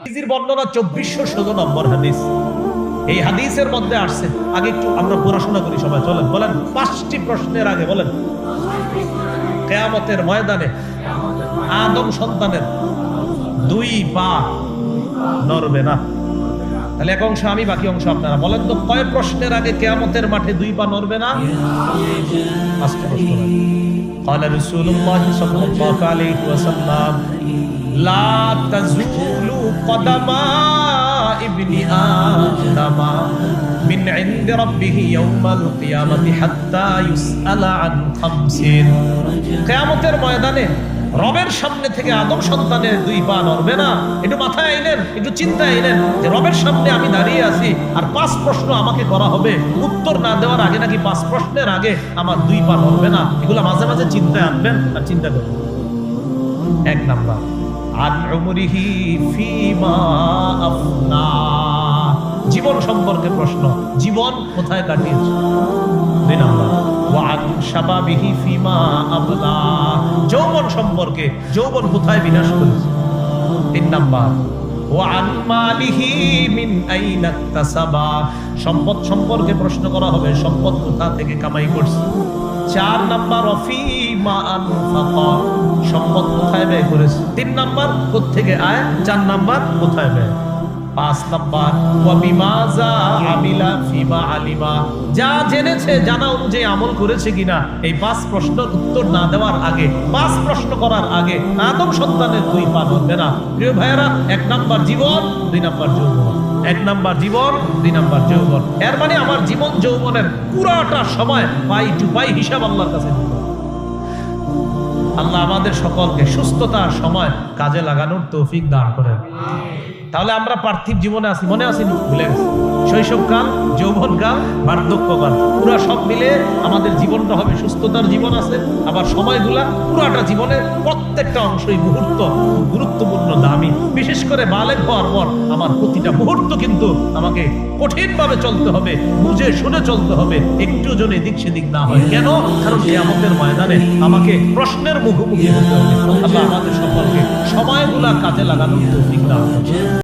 হাদিসের বর্ণনা চব্বিশশো ষোলো নম্বর হাদিস এই হাদিসের মধ্যে আসছে আগে একটু আমরা পড়াশোনা করি সবাই চলেন বলেন পাঁচটি প্রশ্নের আগে বলেন কেয়ামতের ময়দানে আদম সন্তানের দুই পা নড়বে না তাহলে এক অংশ আমি বাকি অংশ আপনারা বলেন তো কয় প্রশ্নের আগে কেয়ামতের মাঠে দুই পা নড়বে না পাঁচটা প্রশ্ন আগে। قال رسول الله صلى الله عليه وسلم لا تزول কদমা ইবনি আদমা মিন ইনদ রাব্বিহি ইয়াউমাল কিয়ামতি হাত্তা ইউসআলা আন খামসিন কিয়ামতের ময়দানে রবের সামনে থেকে আদম সন্তানের দুই পা নড়বে না? একটু মাথায় আইলেন একটু চিন্তায় আইলেন যে রবের সামনে আমি দাঁড়িয়ে আছি আর পাঁচ প্রশ্ন আমাকে করা হবে। উত্তর না দেওয়ার আগে নাকি পাঁচ প্রশ্নের আগে আমার দুই পা নড়বে না? এগুলো মাঝে মাঝে চিন্তায় আনবেন আর চিন্তা করবেন। এক নাম্বার। আন উমরিহি ফিমা আফনা। জীবন সম্পর্কে প্রশ্ন, জীবন কোথায় কাটিয়েছে? দুই নাম্বার ওয়ান শাবাবিহি ফিমা আবলা যৌবন সম্পর্কে, যৌবন কোথায় বিনাশ করেছে? তিন নাম্বার সম্পদ সম্পর্কে প্রশ্ন করা হবে, সম্পদ কোথা থেকে কামাই করছে? চার নাম্বার অফিমা সম্পদ কোথায় ব্যয় করেছে? তিন নাম্বার, কোত্থেকে আয়? চার নাম্বার, কোথায় ব্যয়? পাঁচ নাম্বার আমিলা ফিমা যা জেনেছে আমল করেছে কিনা? এই পাঁচ উত্তর না দেওয়ার আগে, পাঁচ প্রশ্ন করার আগে সন্তানের দুই এক নাম্বার জীবন, দুই এক নাম্বার জীবন, দুই নাম্বার যৌবন। এর মানে আমার জীবন যৌবনের পুরাটা সময় পাই টু পাই হিসাব আল্লাহর কাছে। আল্লাহ আমাদের সকলকে সুস্থতার সময় কাজে লাগানোর তৌফিক দান করেন। তাহলে আমরা পার্থিব জীবনে আছি, মনে আছি? ভুলে গেছি। শৈশবকাল, যৌবনকাল, বার্ধক্যকাল, পুরা সব মিলে আমাদের জীবনটা হবে, সুস্থতার জীবন আছে, আবার সময়গুলা পুরাটা জীবনের প্রত্যেকটা অংশই মুহূর্ত, গুরুত্বপূর্ণ, দামি। বিশেষ করে বালেক হওয়ার পর আমার প্রতিটা মুহূর্ত কিন্তু আমাকে কঠিনভাবে চলতে হবে, বুঝে শুনে চলতে হবে, একটু যেন এদিক সেদিক না হয়। কেন? কারণ এই আমাদের ময়দানে আমাকে প্রশ্নের মুখোমুখি হতে হবে। আমাদের সকলকে সময়গুলা কাজে লাগানোর তৌফিক দান।